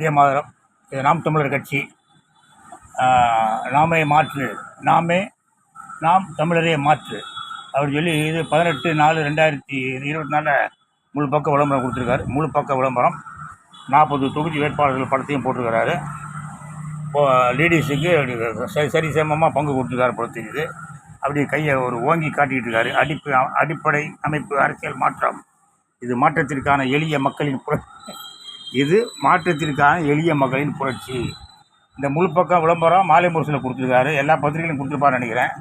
இதே மாதம் இது நாம் தமிழர் கட்சி. நாமே மாற்று. நாமே நாம் தமிழரே மாற்று. அப்படின்னு சொல்லி இது பதினெட்டு நாலு ரெண்டாயிரத்தி இருபத்தி நாலில் முழு பக்க விளம்பரம் கொடுத்துருக்காரு. முழு பக்க விளம்பரம். நாற்பது தொகுதி வேட்பாளர்கள் படத்தையும் போட்டிருக்கிறாரு. இப்போ லேடிஸுக்கு சரி சரி சமமாக பங்கு கொடுத்துருக்காரு படத்துக்கு அப்படி கையை ஒரு ஓங்கி காட்டிக்கிட்டு இருக்காரு. அடிப்பு அடிப்படை அமைப்பு அரசியல் மாற்றம். இது மாற்றத்திற்கான எளிய மக்களின் புற இது மாற்றத்திற்கான எளிய மக்களின் புரட்சி. இந்த முழு பக்கம் விளம்பரம் மாலை முரசில் கொடுத்துருக்காரு. எல்லா பத்திரிகையிலும் கொடுத்துருப்பான்னு நினைக்கிறேன்.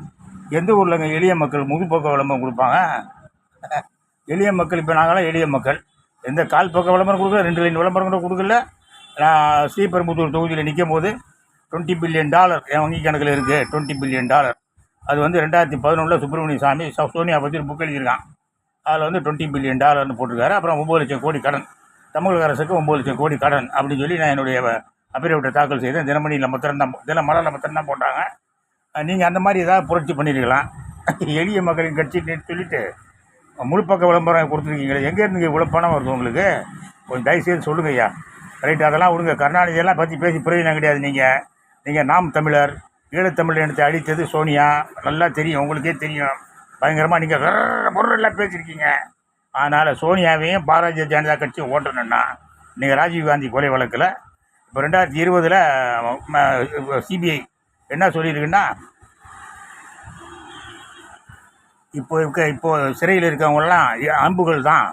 எந்த ஊரில்ங்க எளிய மக்கள் முழு விளம்பரம் கொடுப்பாங்க? எளிய மக்கள் இப்போ நாங்களாம் எளிய மக்கள். எந்த கால் பக்கம் விளம்பரம் கொடுக்கல ரெண்டு லைன் விளம்பரம் கூட கொடுக்கல. நான் ஸ்ரீபெரும்புத்தூர் தொகுதியில் நிற்கும் போது டுவெண்ட்டி பில்லியன் டாலர் என் வங்கி கணக்கில் இருக்குது டுவெண்ட்டி பில்லியன் டாலர் அது வந்து ரெண்டாயிரத்தி பதினொன்றில் சுப்பிரமணிய சாமி சோனியா பற்றி புக் எழுதியிருக்கான். அதில் வந்து டுவெண்ட்டி பில்லியன் டாலர்னு போட்டிருக்காரு. அப்புறம் ஒம்பது லட்சம் கோடி கடன். தமிழக அரசுக்கு ஒம்பது லட்சம் கோடி கடன் அப்படின்னு சொல்லி நான் என்னுடைய அபிரேவிட்டை தாக்கல் செய்தேன். தினமணியில் மத்திரம்தான் தின மலரில் மத்திரம்தான் போட்டாங்க. நீங்கள் அந்த மாதிரி ஏதாவது புரட்சி பண்ணியிருக்கலாம் எளிய மக்களின் கட்சின்னு சொல்லிட்டு முழுப்பக்க விளம்பரம் கொடுத்துருக்கீங்களே. எங்கேருந்து இவ்வளோ பணம் வருது உங்களுக்கு? கொஞ்சம் தயவுசெய்து சொல்லுங்க ஐயா. ரைட் அதெல்லாம் விடுங்க. கருணாநிதியெல்லாம் பற்றி பேசி பிரயோஜனம் கிடையாது நீங்கள் நீங்கள் நாம் தமிழர் ஈழத்தமிழ் இனத்தை அழித்தது சோனியா. நல்லா தெரியும். உங்களுக்கே தெரியும். பயங்கரமாக நீங்கள் பொருளெல்லாம் பேசியிருக்கீங்க அதனால் சோனியாவையும் பாரதிய ஜனதா கட்சி ஓட்டணும்னா நீங்கள் ராஜீவ்காந்தி கொலை வழக்கில் இப்போ ரெண்டாயிரத்தி இருபதில் சிபிஐ என்ன சொல்லியிருக்குன்னா இப்போ இருக்க இப்போ சிறையில் இருக்கவங்களாம் அம்புகள் தான்.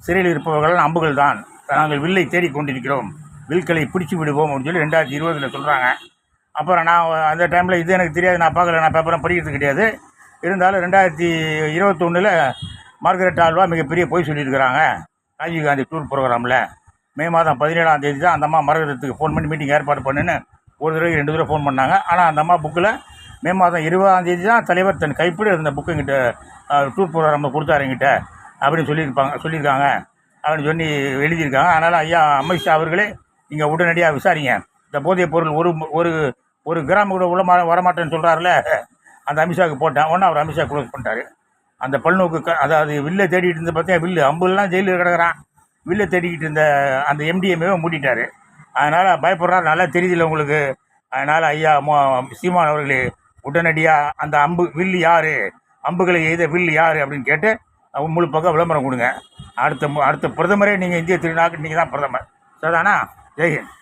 சிறையில் இருப்பவர்கள்லாம் அம்புகள் தான். நாங்கள் வில்லை தேடி கொண்டிருக்கிறோம். வில்களை பிடிச்சி விடுவோம் அப்படின்னு சொல்லி ரெண்டாயிரத்தி இருபதில் சொல்கிறாங்க அப்புறம் நான் அந்த டைமில் இது எனக்கு தெரியாது நான் பார்க்கல நான் பேப்பரை படிக்கிறது கிடையாது. இருந்தாலும் ரெண்டாயிரத்தி இருபத்தொன்னில் மார்கரெட் ஆல்வா மிகப்பெரிய பொய் சொல்லியிருக்கிறாங்க. ராஜீவ்காந்தி டூர் ப்ரோக்ராமில் மே மாதம் பதினேழாம் தேதி தான் அந்த அம்மா மரகதத்துக்கு ஃபோன் பண்ணி மீட்டிங் ஏற்பாடு பண்ணுன்னு ஒரு தடவை ரெண்டு தடவை ஃபோன் பண்ணாங்க. ஆனால் அந்த அம்மா புக்கில் மே மாதம் இருபதாம் தேதி தான் தலைவர் தன் கைப்பிடி இருந்த புக்கு எங்கிட்ட டூர் ப்ரோக்ராமில் கொடுத்தாரு எங்கிட்ட அப்படின்னு சொல்லியிருப்பாங்க சொல்லியிருக்காங்க. அப்படின்னு சொல்லி எழுதியிருக்காங்க. அதனால் ஐயா அமித்ஷா அவர்களே நீங்கள் உடனடியாக விசாரிங்க. இந்த போதைப் பொருள் ஒரு ஒரு ஒரு கிராம் கூட உள்ள வரமாட்டேன்னு சொல்கிறாருல அந்த அமித்ஷாவுக்கு போட்டேன். உடனே அவர் அமித்ஷா க்ளோஸ் பண்ணிட்டாரு. அந்த பல்நோக்கு க அதாவது வில்லை தேடிட்டு இருந்த பார்த்தா வில்லு. அம்புலாம் ஜெயிலில் கிடக்குறான். வில்லை தேடிக்கிட்டு இருந்த அந்த எம்டிஎம்ஏவை மூடிட்டாரு. அதனால் பயப்படுறாரு. நல்லா தெரியுதுல்ல உங்களுக்கு. அதனால் ஐயா மோ சீமான் அவர்களே உடனடியாக அந்த அம்பு வில்லு யார்? அம்புகளை எய்த வில்லு யார்? அப்படின்னு கேட்டு முழு பக்கம் விளம்பரம் கொடுங்க. அடுத்த அடுத்த பிரதமரே நீங்கள் இந்திய திருநாக்கு நீங்கள் தான் பிரதமர். சரிதானா? ஜெய்ஹிந்த்.